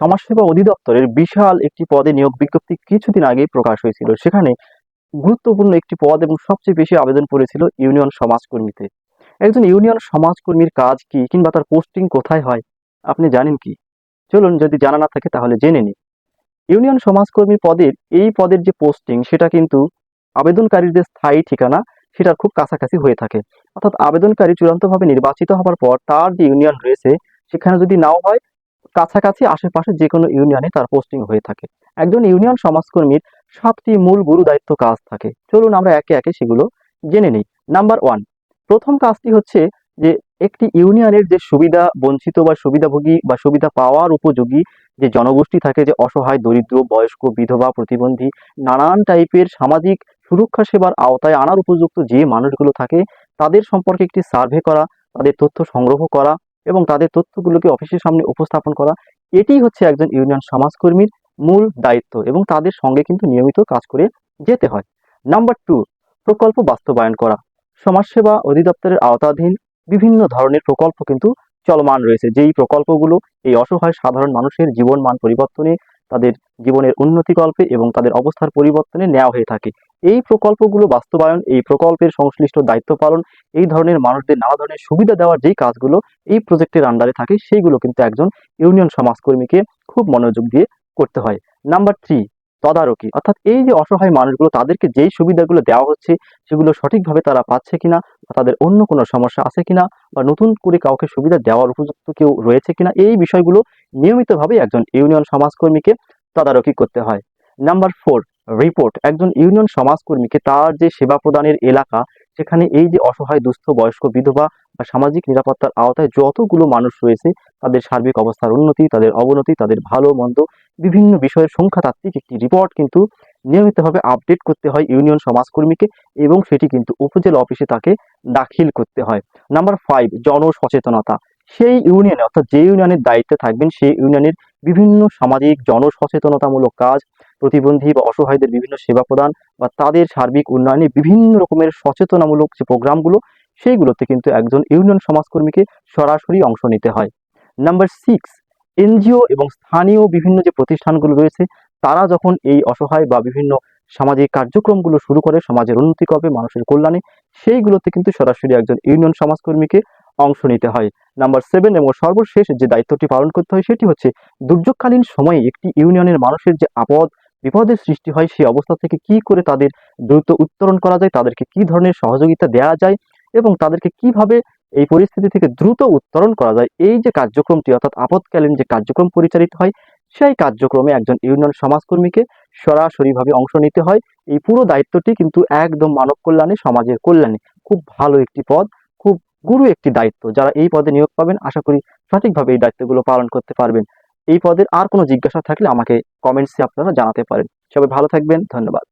সমাজসেবা অধিদপ্তরের বিশাল একটি পদে নিয়োগ বিজ্ঞপ্তি কিছুদিন আগেই প্রকাশ হয়েছিল। সেখানে গুরুত্বপূর্ণ একটি পদ এবং সবচেয়ে বেশি আবেদন পড়েছিল ইউনিয়ন সমাজকর্মীতে। একজন ইউনিয়ন সমাজকর্মীর কাজ কি কিংবা তার পোস্টিং কোথায় হয়, আপনি জানেন কি? চলুন যদি জানা না থাকে তাহলে জেনে নিন ইউনিয়ন সমাজকর্মী পদের, এই পদের যে পোস্টিং, সেটা কিন্তু আবেদনকারীর যে স্থায়ী ঠিকানা সেটার খুব কাছাকাছি হয়ে থাকে। অর্থাৎ আবেদনকারী চূড়ান্তভাবে নির্বাচিত হবার পর তার যে ইউনিয়ন রয়েছে, সেখানে যদি নাও হয় কাছাকাছি আশেপাশে যে কোনো ইউনিয়নে তার পোস্টিং হয়ে থাকে। একজন ইউনিয়ন সমাজকর্মীর সাতটি মূল গুরু দায়িত্ব কাজ থাকে। চলুন আমরা একে একে সেগুলো জেনে নিই। নাম্বার ওয়ান, প্রথম কাজটি হচ্ছে যে একটি ইউনিয়নের যে সুবিধা বঞ্চিত বা সুবিধাভোগী বা সুবিধা পাওয়ার উপযোগী যে জনগোষ্ঠী থাকে, যে অসহায়, দরিদ্র, বয়স্ক, বিধবা, প্রতিবন্ধী, নানান টাইপের সামাজিক সুরক্ষা সেবার আওতায় আনার উপযুক্ত যে মানুষগুলো থাকে, তাদের সম্পর্কে একটি সার্ভে করা, তাদের তথ্য সংগ্রহ করা এবং তাদের তথ্যগুলোকে অফিসের সামনে উপস্থাপন করা এটি হচ্ছে একজন ইউনিয়ন সমাজকর্মীর মূল দায়িত্ব এবং তাদের সঙ্গে কিন্তু নিয়মিত কাজ করে যেতে হয়। নাম্বার টু, প্রকল্প বাস্তবায়ন করা। সমাজসেবা অধিদপ্তরের আওতাধীন বিভিন্ন ধরনের প্রকল্প কিন্তু চলমান রয়েছে। যেই প্রকল্পগুলো এই অসহায় সাধারণ মানুষের জীবন মান পরিবর্তনে, তাদের জীবনের উন্নতিকল্পে এবং তাদের অবস্থার পরিবর্তনে নেওয়া হয়ে থাকে। এই প্রকল্পগুলো বাস্তবায়ন, এই প্রকল্পের সংশ্লিষ্ট দায়িত্ব পালন, এই ধরনের মানুষদের নানা ধরনের সুবিধা দেওয়ার যেই কাজগুলো এই প্রজেক্টের আন্ডারে থাকে, সেইগুলো কিন্তু একজন ইউনিয়ন সমাজকর্মীকে খুব মনোযোগ দিয়ে করতে হয়। নাম্বার থ্রি তদারকি। অর্থাৎ এই যে অসহায় মানুষগুলো, তাদেরকে যেই সুবিধাগুলো দেওয়া হচ্ছে, সেগুলো সঠিকভাবে তারা পাচ্ছে কিনা বা তাদের অন্য কোনো সমস্যা আছে কিনা বা নতুন করে কাউকে সুবিধা দেওয়ার উপযুক্ত কেউ রয়েছে কিনা, এই বিষয়গুলো নিয়মিতভাবে একজন ইউনিয়ন সমাজকর্মীকে তদারকি করতে হয়। নাম্বার ফোর রিপোর্ট একজন ইউনিয়ন সমাজকর্মীকে তার যে সেবা প্রদানের এলাকা, সেখানে এই যে অসহায়, দুস্থ, বয়স্ক, বিধবা বা সামাজিক নিরাপত্তার আওতায় যতগুলো মানুষ রয়েছে, তাদের সার্বিক অবস্থার উন্নতি, তাদের অবনতি, তাদের ভালো, মন্দ বিভিন্ন বিষয়ের সংখ্যাতাত্ত্বিক একটি রিপোর্ট কিন্তু নিয়মিতভাবে আপডেট করতে হয় ইউনিয়ন সমাজকর্মীকে এবং সেটি কিন্তু উপজেলা অফিসে তাকে দাখিল করতে হয়। নাম্বার ফাইভ জনসচেতনতা। সেই ইউনিয়নে, অর্থাৎ যে ইউনিয়নের দায়িত্বে থাকবেন, সেই ইউনিয়নের বিভিন্ন সামাজিক, জনসচেতনতামূলক কাজ, প্রতিবন্ধী বা অসহায়দের বিভিন্ন সেবা প্রদান বা তাদের সার্বিক উন্নয়নে বিভিন্ন রকমের সচেতনামূলক যে প্রোগ্রামগুলো, সেইগুলোতে কিন্তু একজন ইউনিয়ন সমাজকর্মীকে সরাসরি অংশ নিতে হয়। নাম্বার সিক্স, এনজিও এবং স্থানীয় বিভিন্ন যে প্রতিষ্ঠানগুলো রয়েছে, তারা যখন এই অসহায় বা বিভিন্ন সামাজিক কার্যক্রমগুলো শুরু করে, সমাজের উন্নতি করবে, মানুষের কল্যাণে, সেইগুলোতে কিন্তু সরাসরি একজন ইউনিয়ন সমাজকর্মীকে অংশ নিতে হয়। নাম্বার সেভেন এবং সর্বশেষ যে দায়িত্বটি পালন করতে হয় সেটি হচ্ছে দুর্যোগকালীন সময়ে একটি ইউনিয়নের মানুষের যে আপদ, বিপদের সৃষ্টি হয় সেই অবস্থা থেকে কি করে তাদের দ্রুত উত্তরণ করা যায়, তাদেরকে কি ধরনের সহযোগিতা দেওয়া যায় এবং তাদেরকে কীভাবে এই পরিস্থিতি থেকে দ্রুত উত্তরণ করা যায়, এই যে কার্যক্রমটি অর্থাৎ আপদকালীন যে কার্যক্রম পরিচালিত হয়, সেই কার্যক্রমে একজন ইউনিয়ন সমাজকর্মীকে সরাসরিভাবে অংশ নিতে হয়। এই পুরো দায়িত্বটি কিন্তু একদম মানব কল্যাণে, সমাজের কল্যাণে খুব ভালো একটি পদ গুরু একটি দায়িত্ব। যারা এই পদে নিয়োগ পাবেন, আশা করি সঠিকভাবে এই দায়িত্বগুলো পালন করতে পারবেন। এই পদের আর কোনো জিজ্ঞাসা থাকলে আমাকে কমেন্টসে আপনারা জানাতে পারেন। সবাই ভালো থাকবেন, ধন্যবাদ।